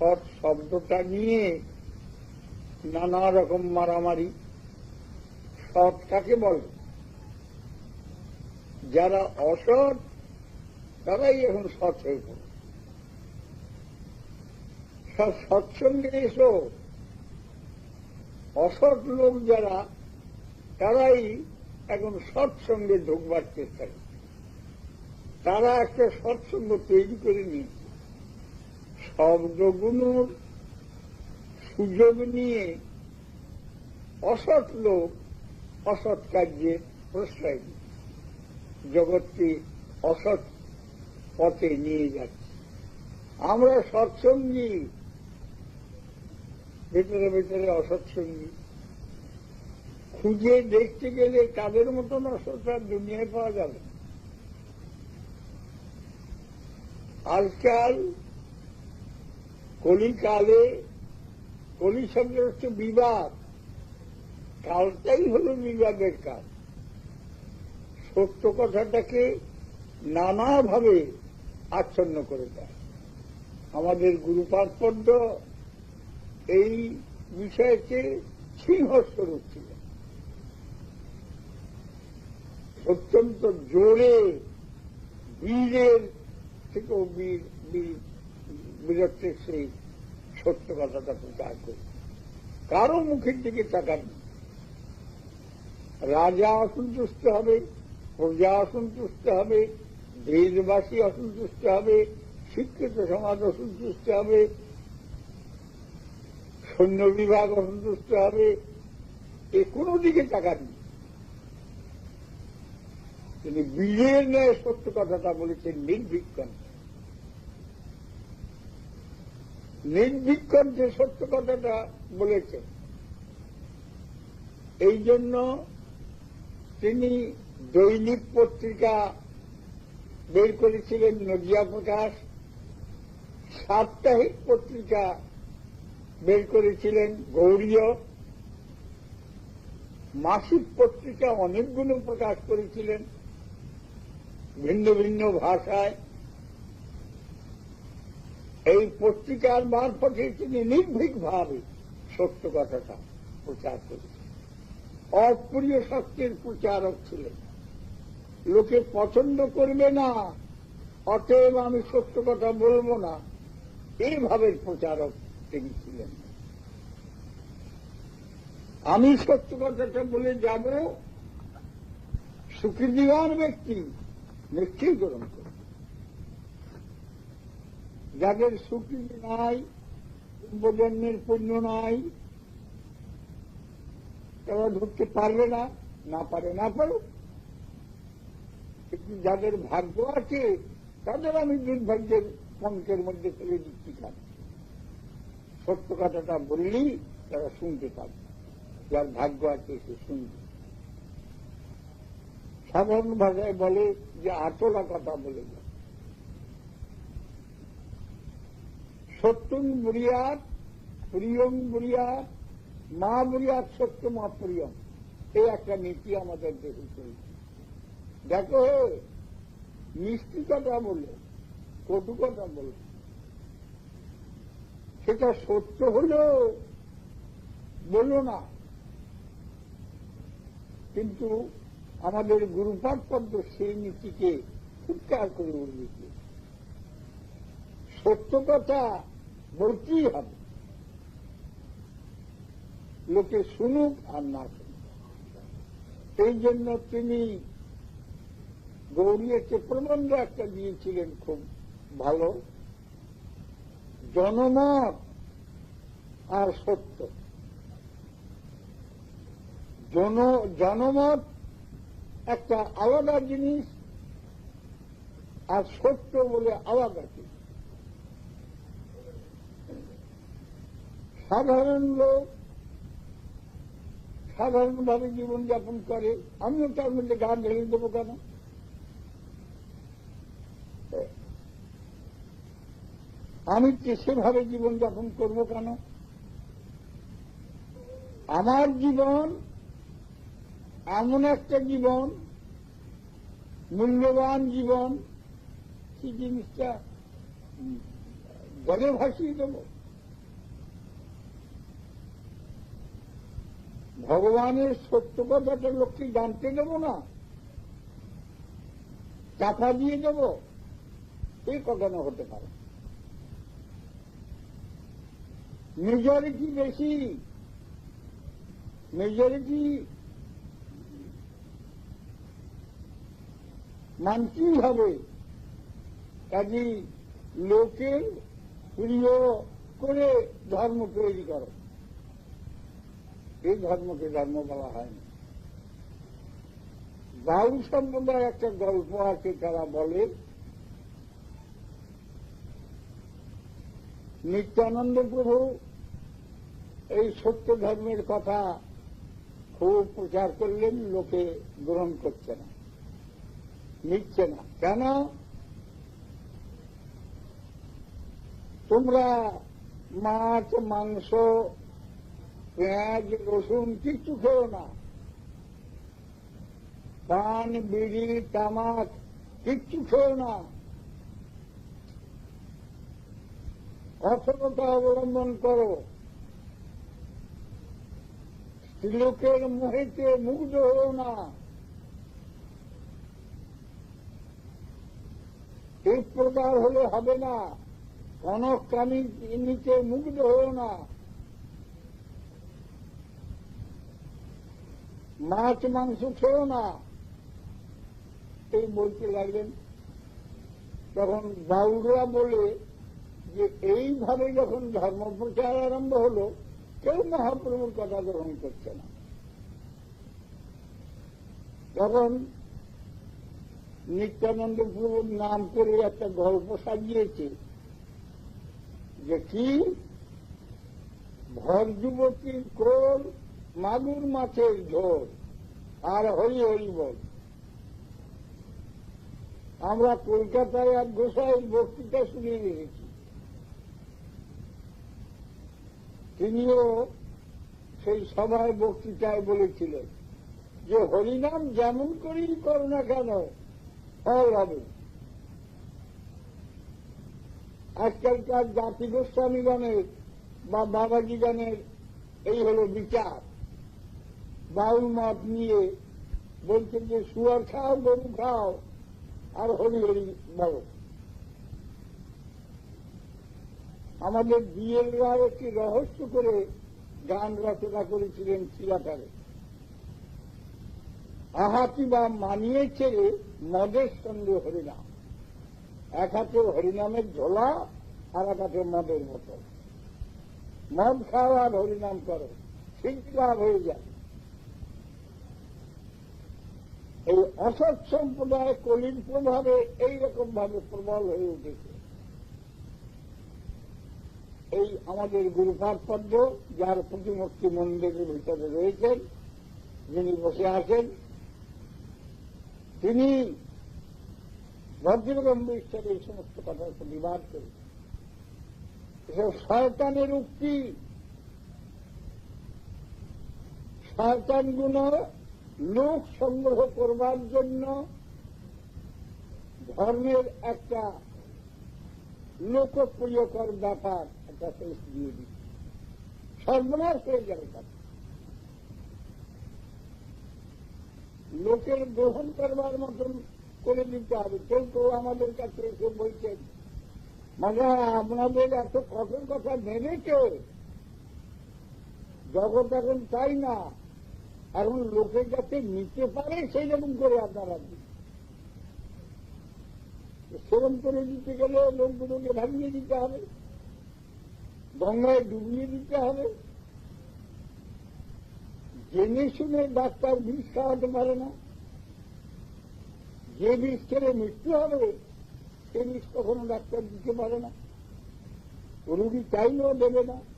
সৎ শব্দটা নিয়ে নানা রকম মারামারি। সৎ কাকে বলে। যারা অসৎ, তারাই এখন সৎ হয়ে পড়ে। সব সৎসঙ্গে এসো। অসৎ লোক যারা, তারাই এখন সৎসঙ্গে ঢুকবার চেষ্টা করে তারা একটা সৎসঙ্গ তৈরি করে নিয়েছে। শব্দগুলোর সুযোগ নিয়ে অসৎ লোক, অসৎ কার্যে প্রশ্রয় দিচ্ছে। জগৎকে অসৎ পথে নিয়ে যাচ্ছে। আমরা সৎসঙ্গী ভেতরে ভেতরে অসৎসঙ্গী খুঁজে দেখতে গেলে তাদের মতন অসৎ আর দুনিয়ায় পাওয়া যাবে আজকাল কলিকালে কলি শব্দ হচ্ছে বিবাদ। কালটাই হলো বিবাদের কাল। সত্য কথাটাকে নানাভাবে আচ্ছন্ন করে দেয়। আমাদের গুরুপাৎপদ্য এই বিষয়কে সিংহস্বরূপ ছিল। অত্যন্ত জোরে বীরের থেকেও বীর বীর- বীরত্বের সেই সত্য কথাটা প্রচার করে কারও মুখের দিকে তাকান রাজা অসন্তুষ্ট হবে, প্রজা অসন্তুষ্ট হবে, দেশবাসী অসন্তুষ্ট হবে, শিক্ষিত সমাজ অসন্তুষ্ট হবে, সৈন্য বিভাগ অসন্তুষ্ট হবে, এ কোনো দিকে তাকাননি তিনি বিজয়ের ন্যায় সত্য কথাটা বলেছেন নির্ভীক্ষণ নির্ভীক্ষণ যে সত্য কথাটা বলেছেন এই জন্য তিনি দৈনিক পত্রিকা বের করেছিলেন নদিয়া প্রকাশ, সাপ্তাহিক পত্রিকা বের করেছিলেন গৌরীয়, মাসিক পত্রিকা অনেকগুলো প্রকাশ করেছিলেন ভিন্ন ভিন্ন ভাষায়। এই পত্রিকার মারফতে তিনি নির্ভীকভাবে সত্য কথাটা প্রচার করেছেন। অপ্রিয় শক্তির প্রচারক ছিলেন। লোকে পছন্দ করবে না, অতএব আমি সত্য কথা বলব না। এইভাবে প্রচারক তিনি ছিলেন। আমি সত্য কথাটা বলে যাব, সুখী দিবার ব্যক্তি নিশ্চয়ই গ্রহণ করবে। যাদের সুখী নাই পূর্বজন্মের পুণ্য নাই, তারা ঢুকতে পারবে না না পারে, না পারুক। কিন্তু যাদের ভাগ্য আছে, তাদের আমি দুর্ভাগ্যের পঙ্কের মধ্যে ফেলে দিচ্ছি কেন? সত্য কথাটা বললেই তারা শুনতে পাবে। যার ভাগ্য আছে, সে শুনবে। সাধারণ ভাষায় বলে যে, আতলা কথা বলে যায় সত্যং বুড়িয়াত প্রিয়ং বুড়িয়াত মা বুড়িয়াত সত্য, মা প্রিয়ম। এই একটা নীতি আমাদের দেশে চলছে দেখো, মিষ্টি কথা বলে কটু কথা বলে সেটা সত্য হলেও বলো না। কিন্তু আমাদের গুরুপাঠ পদ্ম সেই নীতিকে ফুৎকার করে উঠবে সত্য কথা বলতেই হবে? লোকে শুনুক আর না শুনুক। এই জন্য তিনি গৌরীকে প্রবন্ধ একটা দিয়েছিলেন খুব ভালো। জনমত আর সত্য। জন জনমত একটা আলাদা জিনিস আর সত্য বলে আলাদা জিনিস। সাধারণ লোক সাধারণভাবে জীবনযাপন করে। আমিও তার মধ্যে গান ঢেলে দেবো কেন? আমি সেভাবে জীবনযাপন করব কেন? আমার জীবন এমন একটা জীবন, মূল্যবান জীবন, সেই জিনিসটা জলে ভাসিয়ে দেব। ভগবানের সত্য কথাটা লোককে জানতে দেব না টাকা দিয়ে দেব এই কখনো হতে পারে মেজরিটি বেশি মেজরিটি মানতেই হবে কাজী লোকের প্রিয় করে ধর্ম তৈরি করো। এই ধর্মকে ধর্ম বলা হয় না বাউল সম্প্রদায় একটা গল্প আছে তারা বলে, নিত্যানন্দ প্রভু এই সত্য ধর্মের কথা খুব প্রচার করলেন, লোকে গ্রহণ করছে না, নিচ্ছে না। কেন? তোমরা মাছ, মাংস পেঁয়াজ, রসুন কিচ্ছু খেও না। পান, বিড়ি, তামাক কিচ্ছু খেও না। অসততা অবলম্বন করো। স্ত্রীলোকের মোহেতে মুগ্ধ হও না। এই প্রকার হলে হবে না। কনক কামি নিচে মুগ্ধ হও না। মাছ, মাংস খেও না। এই বলতে লাগলেন। তখন বাউলরা বলে যে, এইভাবে যখন ধর্ম প্রচার আরম্ভ হল, কেউ মহাপ্রভুর কথা গ্রহণ করছে না। তখন নিত্যানন্দ প্রভুর নাম করে একটা গল্প সাজিয়েছে যে কি? ভর যুবতীর কোল মাগুর মাছের ঝোল। আর হরি হরি বল। আমরা কলকাতায় এক গোসাইয়ের বক্তৃতা শুনে এসেছি তিনিও সেই সভায় বক্তৃতায় বলেছিলেন যে, হরিনাম যেমন করেই করো না কেন, ফল হবে। আজকালকার জাতি গোস্বামী গোস্বামীগণের বা বাবাজিগণের এই হল বিচার। বাউল মত নিয়ে বলছে যে শুয়ার খাও, গরু খাও। আর হরি হরি বলো। আমাদের বিএলরা একটি রহস্য করে গান রচনা করেছিলেন চিরাকারে আহাতি বা মানিয়ে ছেড়ে মদের সঙ্গে হরিনাম এক হাতে হরিনামের ঝোলা, আর এক হাতে মদের বোতল। মদ খাও আর হরিনাম করো ঠিক হয়ে যায়। এই অসৎ সম্প্রদায় কলির প্রভাবে এইরকম ভাবে প্রবল হয়ে উঠেছে। এই আমাদের গুরুপাদ যার প্রতিমূর্তি মন্দিরের ভিতরে রয়েছেন, যিনি বসে আছেন, তিনি ভদ্রগম্ভীর এই সমস্ত কথার প্রতিবাদ করেন এসব শয়তানের উক্তি শয়তানগুলো লোক সংগ্রহ করবার জন্য ধর্মের একটা লোকপ্রিয়কর ব্যাপার একটা শেষ দিয়ে দিচ্ছে সর্বনাশ হয়ে যাবে তাতে লোকের গ্রহণ করবার মতন করে দিতে হবে। কেউ কেউ আমাদের কাছে এসে বলছেন মানে আপনাদের এত কঠোর কথা নেবে কেউ জগৎ এখন চাই না। এখন লোকে যাতে নিতে পারে, সেই রকম করে আপনারা সেরম করে দিতে গেলে লোকগুলোকে ভাঙিয়ে দিতে হবে, গঙ্গায় ডুবিয়ে দিতে হবে। জেনে শুনে ডাক্তার বিষ খাওয়াতে পারে না। যে বিষ খেলে মৃত্যু হবে সে বিষ কখনো ডাক্তার দিতে পারে না। রুগী চাইলেও দেবে না।